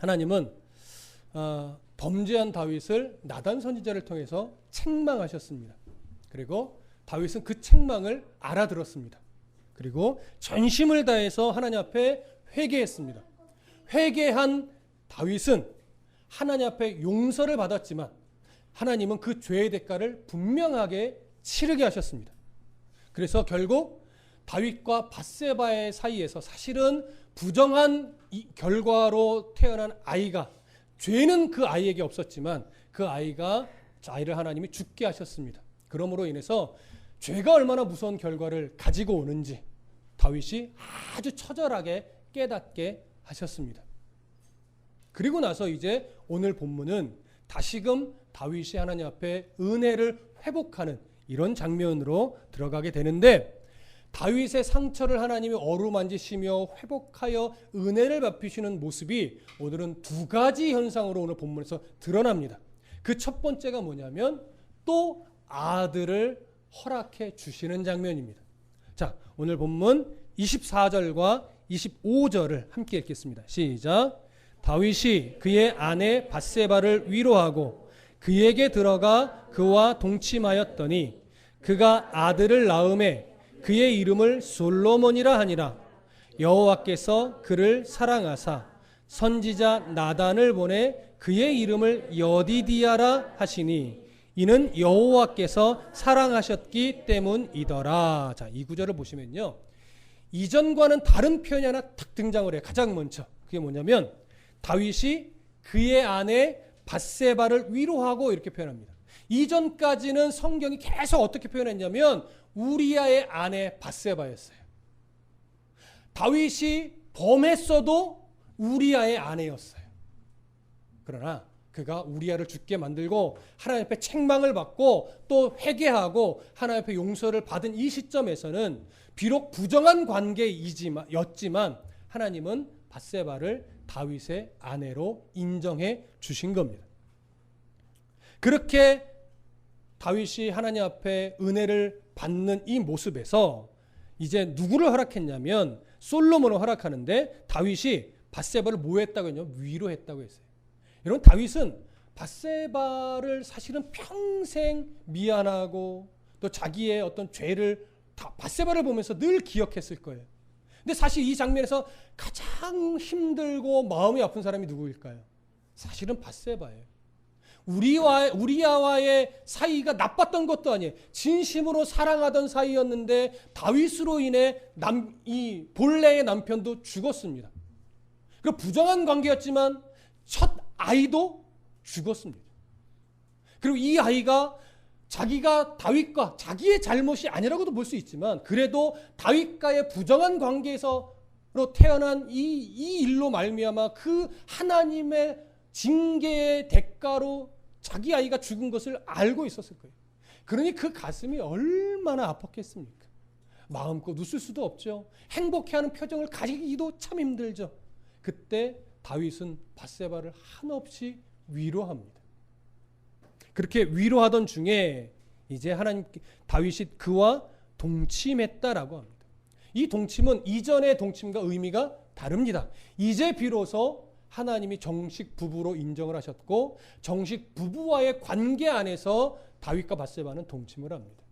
하나님은 어, 범죄한 다윗을 나단 선지자를 통해서 책망하셨습니다. 그리고 다윗은 그 책망을 알아들었습니다. 그리고 전심을 다해서 하나님 앞에 회개했습니다. 회개한 다윗은 하나님 앞에 용서를 받았지만 하나님은 그 죄의 대가를 분명하게 치르게 하셨습니다. 그래서 결국 다윗과 바세바의 사이에서 사실은 부정한 결과로 태어난 아이가 죄는 그 아이에게 없었지만 그 아이가 아이를 하나님이 죽게 하셨습니다. 그러므로 인해서 죄가 얼마나 무서운 결과를 가지고 오는지 다윗이 아주 처절하게 깨닫게 하셨습니다. 그리고 나서 이제 오늘 본문은 다시금 다윗이 하나님 앞에 은혜를 회복하는 이런 장면으로 들어가게 되는데 다윗의 상처를 하나님이 어루만지시며 회복하여 은혜를 베푸시는 모습이 오늘은 두 가지 현상으로 오늘 본문에서 드러납니다. 그 첫 번째가 뭐냐면 또 아들을 허락해 주시는 장면입니다. 자, 오늘 본문 24절과 25절을 함께 읽겠습니다. 시작. 다윗이 그의 아내 바세바를 위로하고 그에게 들어가 그와 동침하였더니 그가 아들을 낳음에 그의 이름을 솔로몬이라 하니라 여호와께서 그를 사랑하사 선지자 나단을 보내 그의 이름을 여디디아라 하시니 이는 여호와께서 사랑하셨기 때문이더라. 자, 이 구절을 보시면요. 이전과는 다른 표현이 하나 탁 등장을 해요. 가장 먼저. 그게 뭐냐면 다윗이 그의 아내 바세바를 위로하고 이렇게 표현합니다. 이전까지는 성경이 계속 어떻게 표현했냐면 우리아의 아내 바세바였어요. 다윗이 범했어도 우리아의 아내였어요. 그러나 그가 우리아를 죽게 만들고 하나님 앞에 책망을 받고 또 회개하고 하나님 앞에 용서를 받은 이 시점에서는 비록 부정한 관계이지만 하나님은 바세바를 다윗의 아내로 인정해 주신 겁니다. 그렇게 다윗이 하나님 앞에 은혜를 받는 이 모습에서 이제 누구를 허락했냐면 솔로몬을 허락하는데 다윗이 바세바를 뭐 했다고 했냐 위로했다고 했어요. 여러분 다윗은 바세바를 사실은 평생 미안하고 또 자기의 어떤 죄를 바세바를 보면서 늘 기억했을 거예요. 근데 사실 이 장면에서 가장 힘들고 마음이 아픈 사람이 누구일까요? 사실은 바세바예요. 우리와 우리아와의 사이가 나빴던 것도 아니에요. 진심으로 사랑하던 사이였는데 다윗으로 인해 남, 이 본래의 남편도 죽었습니다. 그 부정한 관계였지만 첫 아이도 죽었습니다. 그리고 이 아이가 자기가 다윗과 자기의 잘못이 아니라고도 볼 수 있지만 그래도 다윗과의 부정한 관계에서 로 태어난 이, 이 일로 말미암아 그 하나님의 징계의 대가로 자기 아이가 죽은 것을 알고 있었을 거예요. 그러니 그 가슴이 얼마나 아팠겠습니까? 마음껏 웃을 수도 없죠. 행복해하는 표정을 가지기도 참 힘들죠. 그때 다윗은 바세바를 한없이 위로합니다. 그렇게 위로하던 중에 이제 하나님 다윗이 그와 동침했다라고 합니다. 이 동침은 이전의 동침과 의미가 다릅니다. 이제 비로소 하나님이 정식 부부로 인정을 하셨고 정식 부부와의 관계 안에서 다윗과 바세바는 동침을 합니다.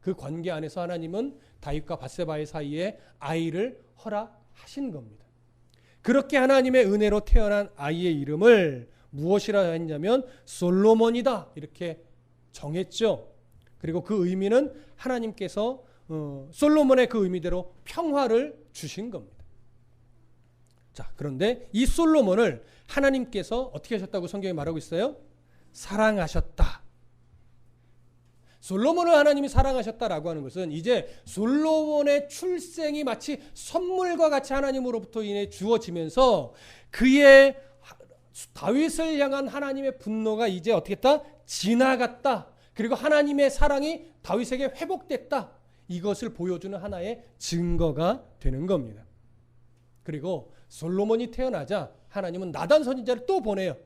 그 관계 안에서 하나님은 다윗과 바세바의 사이에 아이를 허락하신 겁니다. 그렇게 하나님의 은혜로 태어난 아이의 이름을 무엇이라 했냐면 솔로몬이다 이렇게 정했죠. 그리고 그 의미는 하나님께서 어, 솔로몬의 그 의미대로 평화를 주신 겁니다. 자, 그런데 이 솔로몬을 하나님께서 어떻게 하셨다고 성경이 말하고 있어요? 사랑하셨다. 솔로몬을 하나님이 사랑하셨다라고 하는 것은 이제 솔로몬의 출생이 마치 선물과 같이 하나님으로부터 인해 주어지면서 그의 다윗을 향한 하나님의 분노가 이제 어떻게 했다? 지나갔다. 그리고 하나님의 사랑이 다윗에게 회복됐다. 이것을 보여주는 하나의 증거가 되는 겁니다. 그리고 솔로몬이 태어나자 하나님은 나단 선지자를 또 보내요.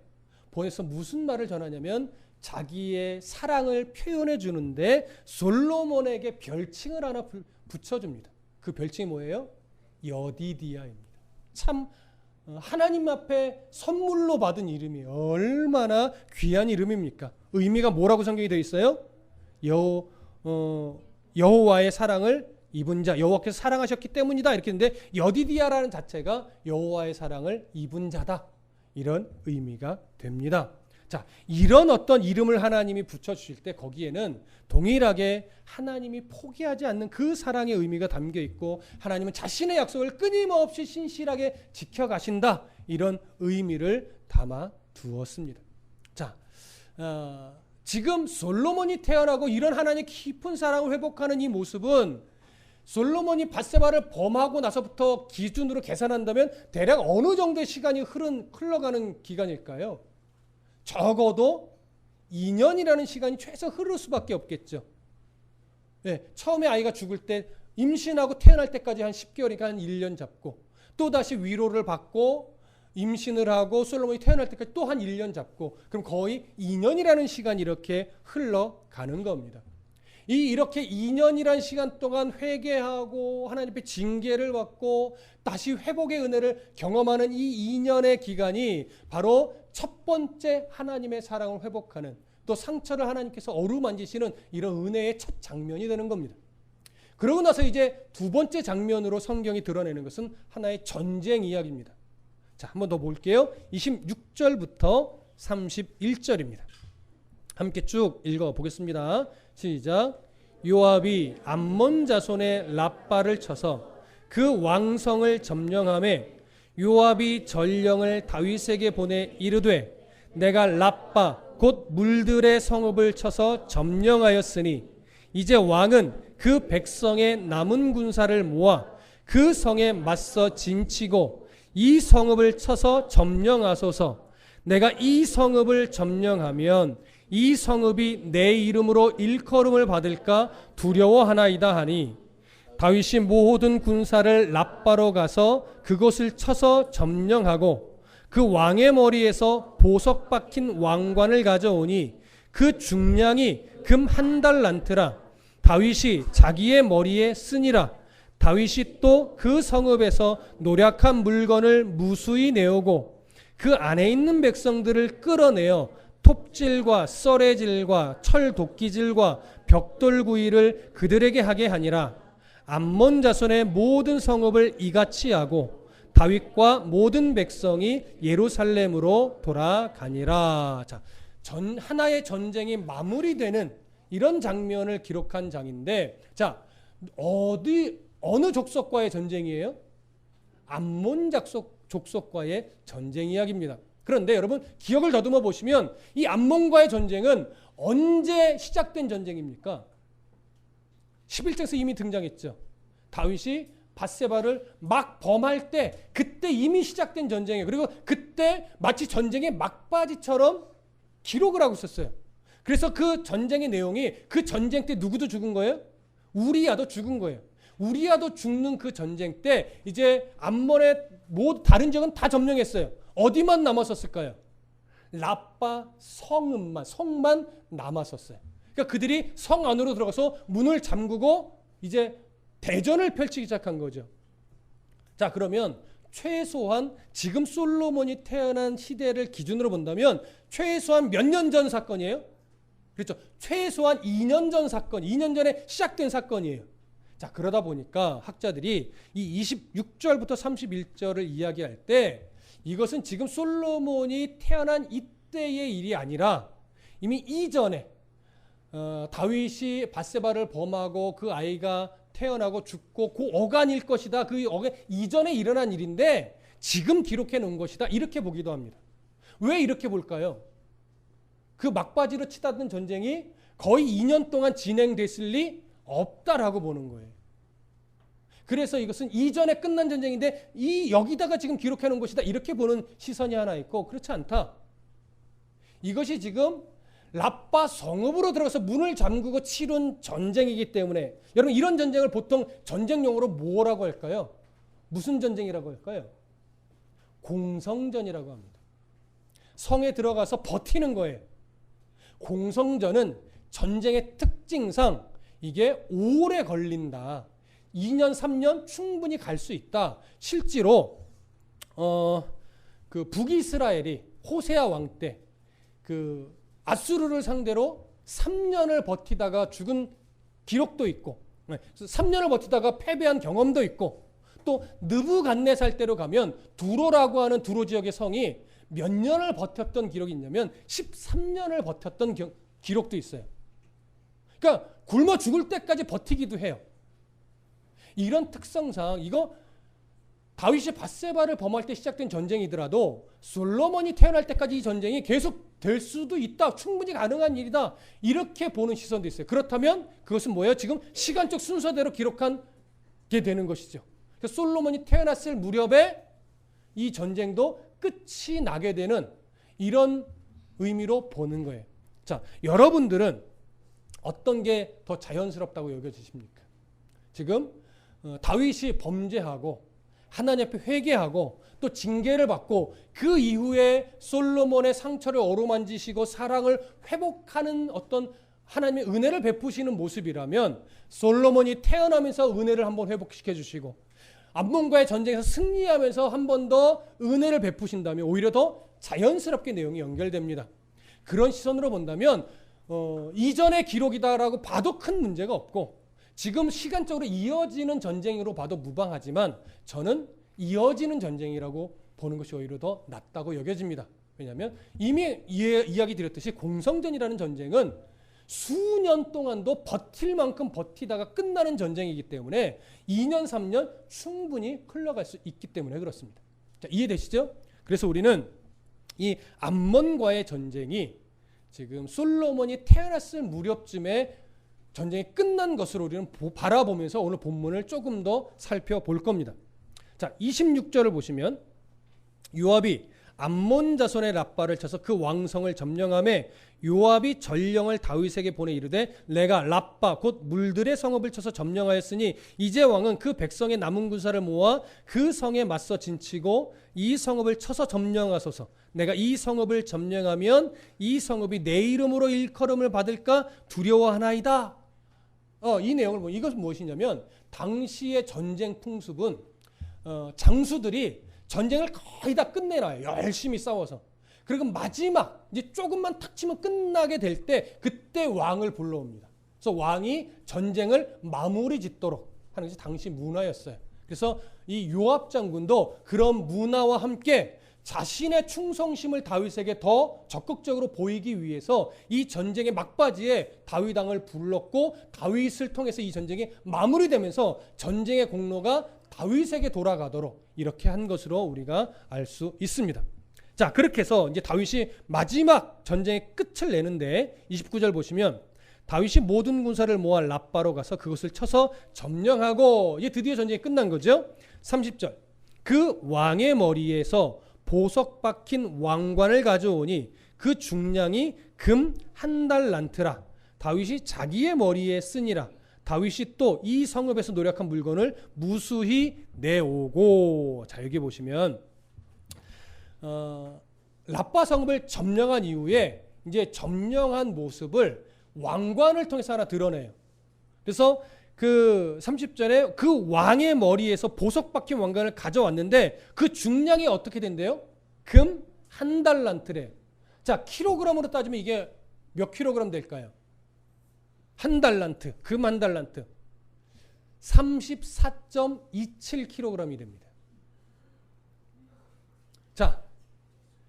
보내서 무슨 말을 전하냐면 자기의 사랑을 표현해 주는데 솔로몬에게 별칭을 하나 붙여줍니다. 그 별칭이 뭐예요? 여디디아입니다. 참 어, 하나님 앞에 선물로 받은 이름이 얼마나 귀한 이름입니까? 의미가 뭐라고 성경이 되어 있어요? 여 어, 여호와의 사랑을 입은 자 여호와께서 사랑하셨기 때문이다 이렇게 했는데 여디디아라는 자체가 여호와의 사랑을 입은 자다 이런 의미가 됩니다. 자 이런 어떤 이름을 하나님이 붙여 주실 때 거기에는 동일하게 하나님이 포기하지 않는 그 사랑의 의미가 담겨 있고 하나님은 자신의 약속을 끊임없이 신실하게 지켜가신다 이런 의미를 담아 두었습니다. 자 어, 지금 솔로몬이 태어나고 이런 하나님의 깊은 사랑을 회복하는 이 모습은 솔로몬이 바세바를 범하고 나서부터 기준으로 계산한다면 대략 어느 정도의 시간이 흐른 흘러가는 기간일까요? 적어도 2년이라는 시간이 최소 흐를 수밖에 없겠죠. 네, 처음에 아이가 죽을 때 임신하고 태어날 때까지 한 10개월이니까 한 1년 잡고 또 다시 위로를 받고 임신을 하고 솔로몬이 태어날 때까지 또 한 1년 잡고 그럼 거의 2년이라는 시간이 이렇게 흘러가는 겁니다. 이 이렇게 2년이란 시간 동안 회개하고 하나님 앞에 징계를 받고 다시 회복의 은혜를 경험하는 이 2년의 기간이 바로 첫 번째 하나님의 사랑을 회복하는 또 상처를 하나님께서 어루만지시는 이런 은혜의 첫 장면이 되는 겁니다. 그러고 나서 이제 두 번째 장면으로 성경이 드러내는 것은 하나의 전쟁 이야기입니다. 자, 한번 더 볼게요. 26절부터 31절입니다. 함께 쭉 읽어 보겠습니다. 시작. 요압이 암몬 자손의 랍바를 쳐서 그 왕성을 점령함에 요압이 전령을 다윗에게 보내 이르되 내가 랍바 곧 물들의 성읍을 쳐서 점령하였으니 이제 왕은 그 백성의 남은 군사를 모아 그 성에 맞서 진치고 이 성읍을 쳐서 점령하소서 내가 이 성읍을 점령하면 이 성읍이 내 이름으로 일컬음을 받을까 두려워하나이다 하니 다윗이 모든 군사를 랍바로 가서 그곳을 쳐서 점령하고 그 왕의 머리에서 보석 박힌 왕관을 가져오니 그 중량이 금 한 달란트라. 다윗이 자기의 머리에 쓰니라. 다윗이 또 그 성읍에서 노력한 물건을 무수히 내오고 그 안에 있는 백성들을 끌어내어 톱질과 썰애질과 철도끼질과 벽돌구이를 그들에게 하게 하니라 암몬 자손의 모든 성읍을 이같이 하고 다윗과 모든 백성이 예루살렘으로 돌아가니라. 자, 전 하나의 전쟁이 마무리되는 이런 장면을 기록한 장인데, 자 어디 어느 족속과의 전쟁이에요? 암몬 작속 족속과의 전쟁 이야기입니다. 그런데 여러분 기억을 더듬어 보시면 이 암몬과의 전쟁은 언제 시작된 전쟁입니까? 11장에서 이미 등장했죠. 다윗이 바세바를 막 범할 때 그때 이미 시작된 전쟁이에요. 그리고 그때 마치 전쟁의 막바지처럼 기록을 하고 있었어요. 그래서 그 전쟁의 내용이 그 전쟁 때 누구도 죽은 거예요? 우리야도 죽은 거예요. 우리야도 죽는 그 전쟁 때 이제 암몬의 모 다른 지역은 다 점령했어요. 어디만 남았었을까요? 라빠 성읍만 성만 남았었어요. 그러니까 그들이 성 안으로 들어가서 문을 잠그고 이제 대전을 펼치기 시작한 거죠. 자, 그러면 최소한 지금 솔로몬이 태어난 시대를 기준으로 본다면 최소한 몇 년 전 사건이에요? 그렇죠. 최소한 2년 전 사건, 2년 전에 시작된 사건이에요. 자, 그러다 보니까 학자들이 이 26절부터 31절을 이야기할 때 이것은 지금 솔로몬이 태어난 이때의 일이 아니라 이미 이전에 어, 다윗이 바세바를 범하고 그 아이가 태어나고 죽고 그 어간일 것이다. 그 어간 이전에 일어난 일인데 지금 기록해 놓은 것이다. 이렇게 보기도 합니다. 왜 이렇게 볼까요? 그 막바지로 치닫는 전쟁이 거의 2년 동안 진행됐을 리 없다라고 보는 거예요. 그래서 이것은 이전에 끝난 전쟁인데 이 여기다가 지금 기록해 놓은 것이다. 이렇게 보는 시선이 하나 있고 그렇지 않다. 이것이 지금 라빠 성읍으로 들어가서 문을 잠그고 치른 전쟁이기 때문에 여러분 이런 전쟁을 보통 전쟁 용어로 뭐라고 할까요? 무슨 전쟁이라고 할까요? 공성전이라고 합니다. 성에 들어가서 버티는 거예요. 공성전은 전쟁의 특징상 이게 오래 걸린다. 2년, 3년 충분히 갈 수 있다. 실제로 어, 그 북이스라엘이 호세아 왕 때 그 아수르를 상대로 3년을 버티다가 죽은 기록도 있고 네, 그래서 3년을 버티다가 패배한 경험도 있고 또 느부갓네살 때로 가면 두로라고 하는 두로 지역의 성이 몇 년을 버텼던 기록이 있냐면 13년을 버텼던 겨- 기록도 있어요. 그러니까 굶어 죽을 때까지 버티기도 해요. 이런 특성상 이거 다윗이 바세바를 범할 때 시작된 전쟁이더라도 솔로몬이 태어날 때까지 이 전쟁이 계속 될 수도 있다. 충분히 가능한 일이다. 이렇게 보는 시선도 있어요. 그렇다면 그것은 뭐예요? 지금 시간적 순서대로 기록한 게 되는 것이죠. 솔로몬이 태어났을 무렵에 이 전쟁도 끝이 나게 되는 이런 의미로 보는 거예요. 자, 여러분들은 어떤 게 더 자연스럽다고 여겨지십니까? 지금 어, 다윗이 범죄하고 하나님 앞에 회개하고 또 징계를 받고 그 이후에 솔로몬의 상처를 어루만지시고 사랑을 회복하는 어떤 하나님의 은혜를 베푸시는 모습이라면 솔로몬이 태어나면서 은혜를 한번 회복시켜 주시고 암몬과의 전쟁에서 승리하면서 한 번 더 은혜를 베푸신다면 오히려 더 자연스럽게 내용이 연결됩니다. 그런 시선으로 본다면 어, 이전의 기록이다라고 봐도 큰 문제가 없고 지금 시간적으로 이어지는 전쟁으로 봐도 무방하지만 저는 이어지는 전쟁이라고 보는 것이 오히려 더 낫다고 여겨집니다. 왜냐하면 이미 이, 이야기 드렸듯이 공성전이라는 전쟁은 수년 동안도 버틸 만큼 버티다가 끝나는 전쟁이기 때문에 2년, 3년 충분히 흘러갈 수 있기 때문에 그렇습니다. 자, 이해되시죠? 그래서 우리는 이 암몬과의 전쟁이 지금 솔로몬이 태어났을 무렵쯤에 전쟁이 끝난 것으로 우리는 보- 바라보면서 오늘 본문을 조금 더 살펴볼 겁니다. 자, 26절을 보시면 요압이 암몬 자손의 라빠를 쳐서 그 왕성을 점령함에 요압이 전령을 다윗에게 보내 이르되 내가 라빠 곧 물들의 성읍을 쳐서 점령하였으니 이제 왕은 그 백성의 남은 군사를 모아 그 성에 맞서 진치고 이 성읍을 쳐서 점령하소서 내가 이 성읍을 점령하면 이 성읍이 내 이름으로 일컬음을 받을까 두려워하나이다 어, 이 내용을 뭐 이것은 무엇이냐면 당시의 전쟁 풍습은 어, 장수들이 전쟁을 거의 다 끝내놔요. 열심히 싸워서. 그리고 마지막 이제 조금만 탁 치면 끝나게 될 때 그때 왕을 불러옵니다. 그래서 왕이 전쟁을 마무리 짓도록 하는 것이 당시 문화였어요. 그래서 이 요압 장군도 그런 문화와 함께 자신의 충성심을 다윗에게 더 적극적으로 보이기 위해서 이 전쟁의 막바지에 다윗 왕을 불렀고 다윗을 통해서 이 전쟁이 마무리되면서 전쟁의 공로가 다윗에게 돌아가도록 이렇게 한 것으로 우리가 알 수 있습니다. 자, 그렇게 해서 이제 다윗이 마지막 전쟁의 끝을 내는데 29절 보시면 다윗이 모든 군사를 모아 라빠로 가서 그것을 쳐서 점령하고 이제 드디어 전쟁이 끝난 거죠. 30절. 그 왕의 머리에서 보석 박힌 왕관을 가져오니 그 중량이 금 한 달란트라. 다윗이 자기의 머리에 쓰니라. 다윗이 또 이 성읍에서 노력한 물건을 무수히 내오고 자 여기 보시면 어, 라빠 성읍을 점령한 이후에 이제 점령한 모습을 왕관을 통해서 하나 드러내요. 그래서 그 30절에 그 왕의 머리에서 보석 박힌 왕관을 가져왔는데 그 중량이 어떻게 된대요? 금 한 달란트래. 자, 킬로그램으로 따지면 이게 몇 킬로그램 될까요? 한 달란트, 금 한 달란트. 34.27kg이 됩니다. 자,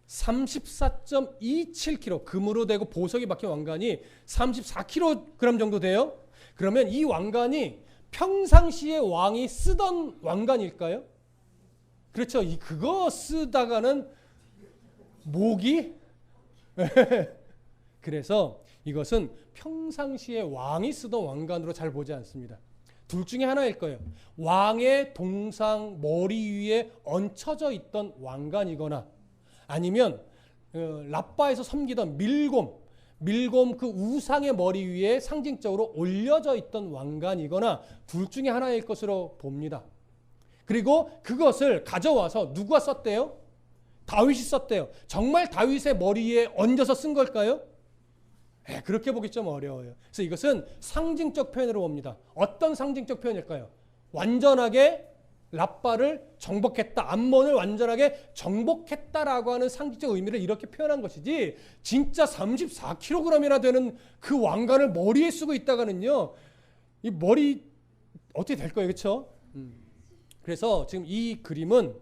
34.27kg 금으로 되고 보석이 박힌 왕관이 34kg 정도 돼요. 그러면 이 왕관이 평상시에 왕이 쓰던 왕관일까요? 그렇죠. 이 그거 쓰다가는 목이 그래서 이것은 평상시에 왕이 쓰던 왕관으로 잘 보지 않습니다. 둘 중에 하나일 거예요. 왕의 동상 머리 위에 얹혀져 있던 왕관이거나 아니면 어, 라빠에서 섬기던 밀곰, 밀곰 그 우상의 머리 위에 상징적으로 올려져 있던 왕관이거나 둘 중에 하나일 것으로 봅니다. 그리고 그것을 가져와서 누가 썼대요? 다윗이 썼대요. 정말 다윗의 머리에 얹어서 쓴 걸까요? 에, 그렇게 보기 좀 어려워요. 그래서 이것은 상징적 표현으로 봅니다. 어떤 상징적 표현일까요? 완전하게 라빠를 정복했다. 암몬을 완전하게 정복했다라고 하는 상징적 의미를 이렇게 표현한 것이지 진짜 34kg이나 되는 그 왕관을 머리에 쓰고 있다가는요. 이 머리 어떻게 될 거예요. 그렇죠? 그래서 지금 이 그림은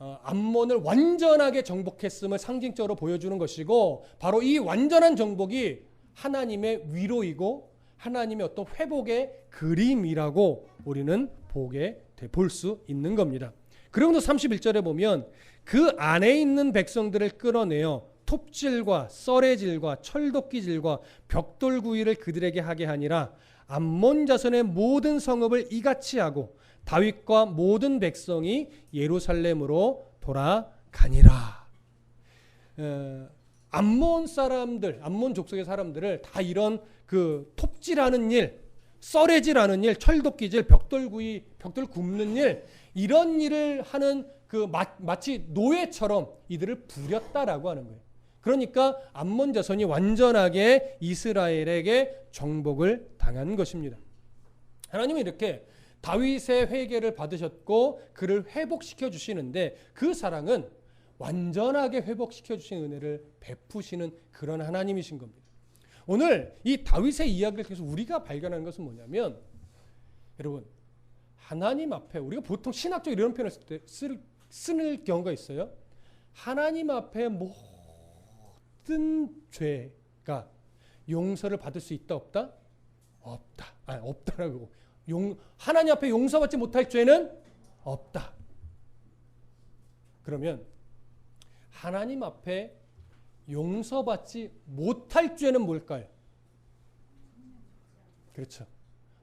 어, 암몬을 완전하게 정복했음을 상징적으로 보여주는 것이고 바로 이 완전한 정복이 하나님의 위로이고 하나님의 어떤 회복의 그림이라고 우리는 보게 볼 수 있는 겁니다. 그러면서 31절에 보면 그 안에 있는 백성들을 끌어내어 톱질과 썰의질과 철도끼질과 벽돌구이를 그들에게 하게 하니라 암몬 자손의 모든 성읍을 이같이 하고 다윗과 모든 백성이 예루살렘으로 돌아가니라. 에, 암몬 사람들, 암몬 족속의 사람들을 다 이런 그 톱질하는 일, 썰애질하는 일, 철도끼질, 벽돌구이, 벽돌 굽는 일 이런 일을 하는 그 마, 치 노예처럼 이들을 부렸다라고 하는 거예요. 그러니까 암몬 자손이 완전하게 이스라엘에게 정복을 당한 것입니다. 하나님은 이렇게 다윗의 회개를 받으셨고 그를 회복시켜 주시는데 그 사랑은 완전하게 회복시켜 주신 은혜를 베푸시는 그런 하나님이신 겁니다. 오늘 이 다윗의 이야기를 통해서 우리가 발견하는 것은 뭐냐면 여러분 하나님 앞에 우리가 보통 신학적 이런 표현을 쓸 때 쓰는 경우가 있어요. 하나님 앞에 모든 죄가 용서를 받을 수 있다 없다? 없다. 아 없다라고. 용 하나님 앞에 용서받지 못할 죄는 없다. 그러면 하나님 앞에 용서받지 못할 죄는 뭘까요? 그렇죠.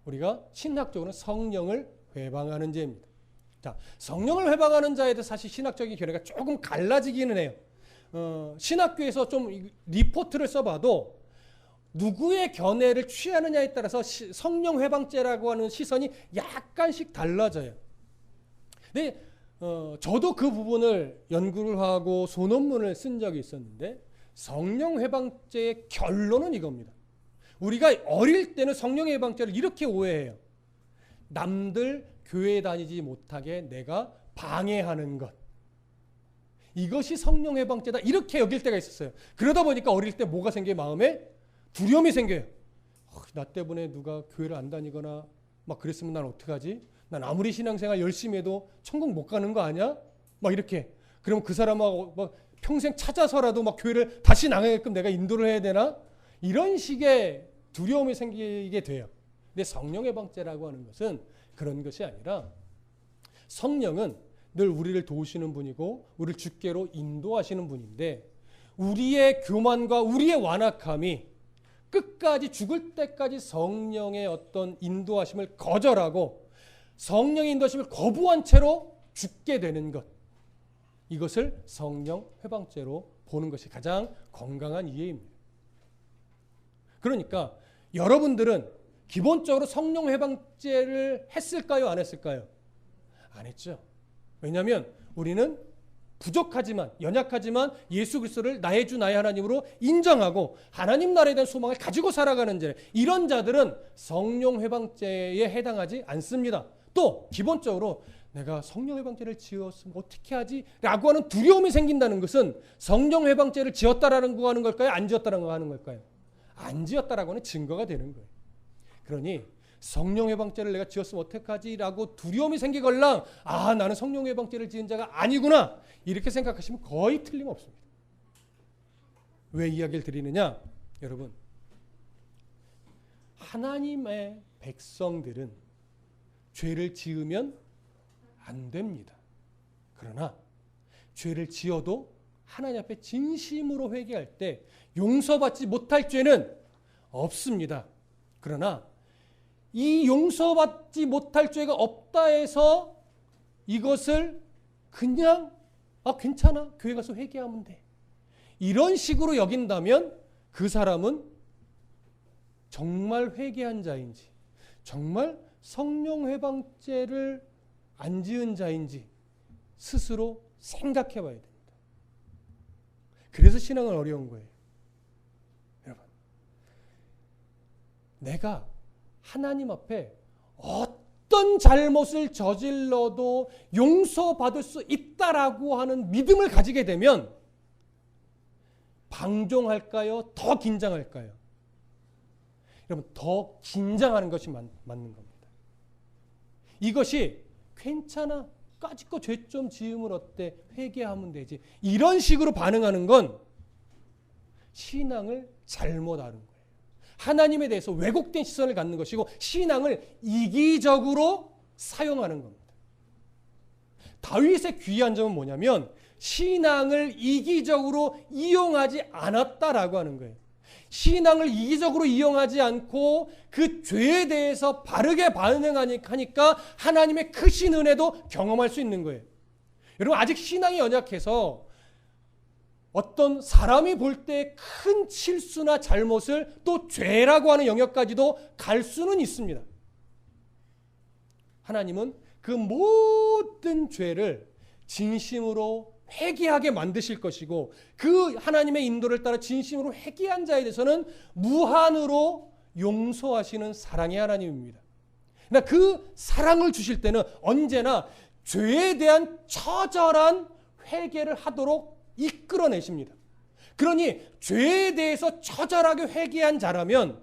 우리가 신학적으로는 성령을 회방하는 죄입니다. 자, 성령을 회방하는 자에 대해서 사실 신학적인 견해가 조금 갈라지기는 해요. 어, 신학교에서 좀 리포트를 써봐도 누구의 견해를 취하느냐에 따라서 시, 성령 회방죄라고 하는 시선이 약간씩 달라져요. 근데 어, 저도 그 부분을 연구를 하고 소논문을 쓴 적이 있었는데 성령 회방죄의 결론은 이겁니다. 우리가 어릴 때는 성령 회방죄를 이렇게 오해해요. 남들 교회 다니지 못하게 내가 방해하는 것. 이것이 성령 회방죄다. 이렇게 여길 때가 있었어요. 그러다 보니까 어릴 때 뭐가 생겨요? 마음에 두려움이 생겨요. 어, 나 때문에 누가 교회를 안 다니거나 막 그랬으면 난 어떡하지? 난 아무리 신앙생활 열심히 해도 천국 못 가는 거 아니야? 막 이렇게. 그럼 그 사람하고 막 평생 찾아서라도 막 교회를 다시 나가게끔 내가 인도를 해야 되나? 이런 식의 두려움이 생기게 돼요. 근데 성령의 방죄라고 하는 것은 그런 것이 아니라 성령은 늘 우리를 도우시는 분이고 우리를 주께로 인도하시는 분인데 우리의 교만과 우리의 완악함이 끝까지 죽을 때까지 성령의 어떤 인도하심을 거절하고 성령의 인도하심을 거부한 채로 죽게 되는 것. 이것을 성령 회방죄로 보는 것이 가장 건강한 이해입니다. 그러니까 여러분들은 기본적으로 성령 회방죄를 했을까요? 안 했을까요? 안 했죠. 왜냐하면 우리는 부족하지만 연약하지만 예수 그리스도를 나의 주 나의 하나님으로 인정하고 하나님 나라에 대한 소망을 가지고 살아가는 자 이런 자들은 성령 회방죄에 해당하지 않습니다. 또 기본적으로 내가 성령 회방죄를 지었으면 어떻게 하지? 라고 하는 두려움이 생긴다는 것은 성령 회방죄를 지었다라는 거 하는 걸까요? 안 지었다라는 거 하는 걸까요? 안 지었다라고 하는 증거가 되는 거예요. 그러니 성령 회방죄를 내가 지었으면 어떡하지라고 두려움이 생기걸랑 아 나는 성령 회방죄를 지은 자가 아니구나 이렇게 생각하시면 거의 틀림없습니다. 왜 이야기를 드리느냐? 여러분 하나님의 백성들은 죄를 지으면 안 됩니다. 그러나 죄를 지어도 하나님 앞에 진심으로 회개할 때 용서받지 못할 죄는 없습니다. 그러나 이 용서받지 못할 죄가 없다 해서 이것을 그냥 아 괜찮아 교회 가서 회개하면 돼 이런 식으로 여긴다면 그 사람은 정말 회개한 자인지 정말 성령 회방죄를 안 지은 자인지 스스로 생각해 봐야 됩니다. 그래서 신앙은 어려운 거예요. 여러분. 내가 하나님 앞에 어떤 잘못을 저질러도 용서받을 수 있다라고 하는 믿음을 가지게 되면 방종할까요? 더 긴장할까요? 여러분, 더 긴장하는 것이 맞, 맞는 겁니다. 이것이 괜찮아. 까짓거 죄 좀 지으면 어때? 회개하면 되지. 이런 식으로 반응하는 건 신앙을 잘못 아는 거예요. 하나님에 대해서 왜곡된 시선을 갖는 것이고 신앙을 이기적으로 사용하는 겁니다. 다윗의 귀한 점은 뭐냐면 신앙을 이기적으로 이용하지 않았다라고 하는 거예요. 신앙을 이기적으로 이용하지 않고 그 죄에 대해서 바르게 반응하니까 하나님의 크신 은혜도 경험할 수 있는 거예요. 여러분 아직 신앙이 연약해서 어떤 사람이 볼 때 큰 실수나 잘못을 또 죄라고 하는 영역까지도 갈 수는 있습니다. 하나님은 그 모든 죄를 진심으로 회개하게 만드실 것이고 그 하나님의 인도를 따라 진심으로 회개한 자에 대해서는 무한으로 용서하시는 사랑의 하나님입니다. 그러나 그 사랑을 주실 때는 언제나 죄에 대한 처절한 회개를 하도록 이끌어내십니다. 그러니 죄에 대해서 처절하게 회개한 자라면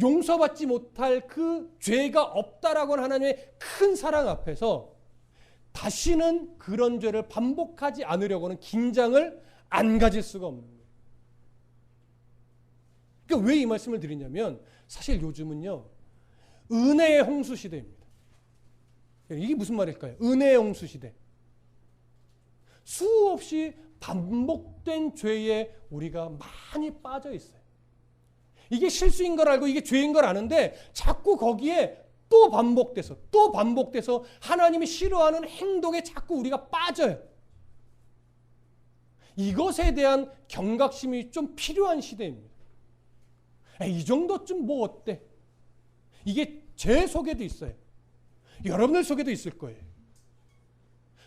용서받지 못할 그 죄가 없다라고 하는 하나님의 큰 사랑 앞에서 다시는 그런 죄를 반복하지 않으려고는 긴장을 안 가질 수가 없는 거예요. 그러니까 왜 이 말씀을 드리냐면 사실 요즘은요 은혜의 홍수 시대입니다. 이게 무슨 말일까요? 은혜의 홍수 시대. 수없이 반복된 죄에 우리가 많이 빠져 있어요. 이게 실수인 걸 알고 이게 죄인 걸 아는데 자꾸 거기에 또 반복돼서 또 반복돼서 하나님이 싫어하는 행동에 자꾸 우리가 빠져요. 이것에 대한 경각심이 좀 필요한 시대입니다. 이 정도쯤 뭐 어때? 이게 제 속에도 있어요. 여러분들 속에도 있을 거예요.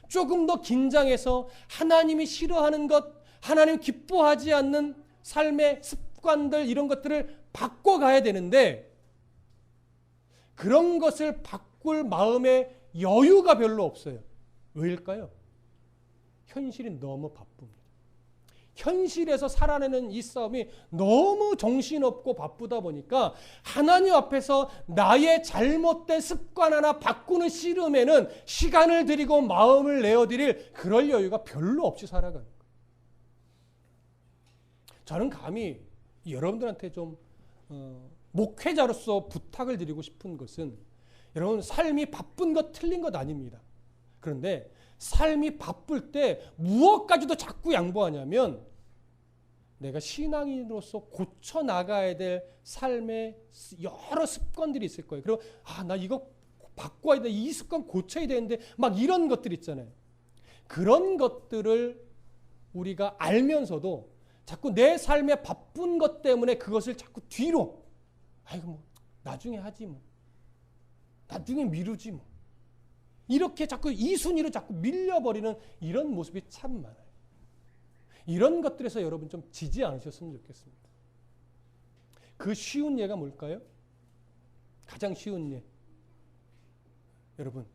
조금 더 긴장해서 하나님이 싫어하는 것, 하나님 기뻐하지 않는 삶의 습관들 이런 것들을 바꿔가야 되는데 그런 것을 바꿀 마음의 여유가 별로 없어요. 왜일까요? 현실이 너무 바쁩니다. 현실에서 살아내는 이 싸움이 너무 정신없고 바쁘다 보니까 하나님 앞에서 나의 잘못된 습관 하나 바꾸는 씨름에는 시간을 들이고 마음을 내어드릴 그럴 여유가 별로 없이 살아가는 거예요. 저는 감히 여러분들한테 좀 어, 목회자로서 부탁을 드리고 싶은 것은 여러분 삶이 바쁜 것 틀린 것 아닙니다. 그런데 삶이 바쁠 때 무엇까지도 자꾸 양보하냐면 내가 신앙인으로서 고쳐 나가야 될 삶의 여러 습관들이 있을 거예요. 그리고 아, 나 이거 바꿔야 돼. 이 습관 고쳐야 되는데 막 이런 것들 있잖아요. 그런 것들을 우리가 알면서도 자꾸 내 삶의 바쁜 것 때문에 그것을 자꾸 뒤로 아이고 뭐 나중에 하지 뭐. 나중에 미루지 뭐. 이렇게 자꾸 이 순위로 자꾸 밀려버리는 이런 모습이 참 많아요. 이런 것들에서 여러분 좀 지지 않으셨으면 좋겠습니다. 그 쉬운 예가 뭘까요? 가장 쉬운 예. 여러분,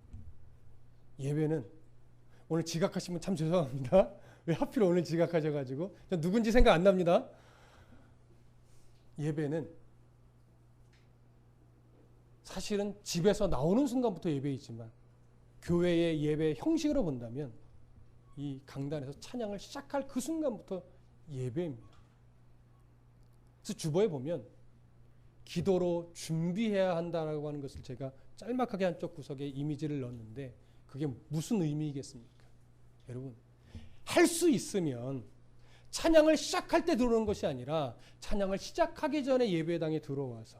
예배는 오늘 지각하시면 참 죄송합니다. 왜 하필 오늘 지각하셔가지고. 누군지 생각 안 납니다. 예배는 사실은 집에서 나오는 순간부터 예배이지만 교회의 예배 형식으로 본다면 이 강단에서 찬양을 시작할 그 순간부터 예배입니다. 그래서 주보에 보면 기도로 준비해야 한다라고 하는 것을 제가 짤막하게 한쪽 구석에 이미지를 넣었는데 그게 무슨 의미겠습니까? 여러분 할 수 있으면 찬양을 시작할 때 들어오는 것이 아니라 찬양을 시작하기 전에 예배당에 들어와서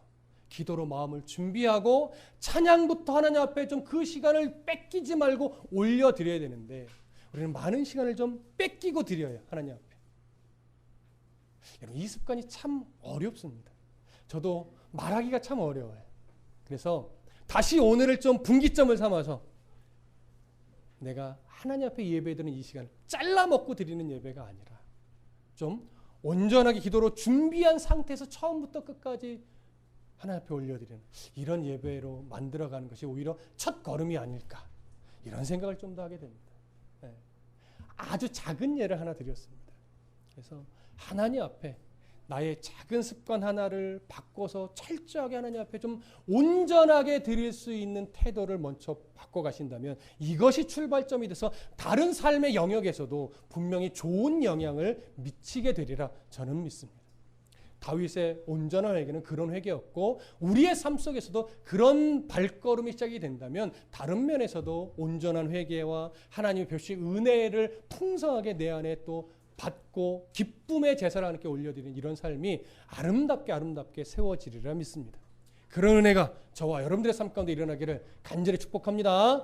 기도로 마음을 준비하고 찬양부터 하나님 앞에 좀 그 시간을 뺏기지 말고 올려드려야 되는데 우리는 많은 시간을 좀 뺏기고 드려요. 하나님 앞에. 여러분, 이 습관이 참 어렵습니다. 저도 말하기가 참 어려워요. 그래서 다시 오늘을 좀 분기점을 삼아서 내가 하나님 앞에 예배드리는 이 시간을 잘라 먹고 드리는 예배가 아니라 좀 온전하게 기도로 준비한 상태에서 처음부터 끝까지 하나님 앞에 올려드리는 이런 예배로 만들어가는 것이 오히려 첫 걸음이 아닐까 이런 생각을 좀 더 하게 됩니다. 예. 아주 작은 예를 하나 드렸습니다. 그래서 하나님 앞에 나의 작은 습관 하나를 바꿔서 철저하게 하나님 앞에 좀 온전하게 드릴 수 있는 태도를 먼저 바꿔 가신다면 이것이 출발점이 돼서 다른 삶의 영역에서도 분명히 좋은 영향을 미치게 되리라 저는 믿습니다. 다윗의 온전한 회개는 그런 회개였고 우리의 삶 속에서도 그런 발걸음이 시작이 된다면 다른 면에서도 온전한 회개와 하나님의 별식 은혜를 풍성하게 내 안에 또 받고 기쁨의 제사를 하나님께 올려드리는 이런 삶이 아름답게 아름답게 세워지리라 믿습니다. 그런 은혜가 저와 여러분들의 삶 가운데 일어나기를 간절히 축복합니다.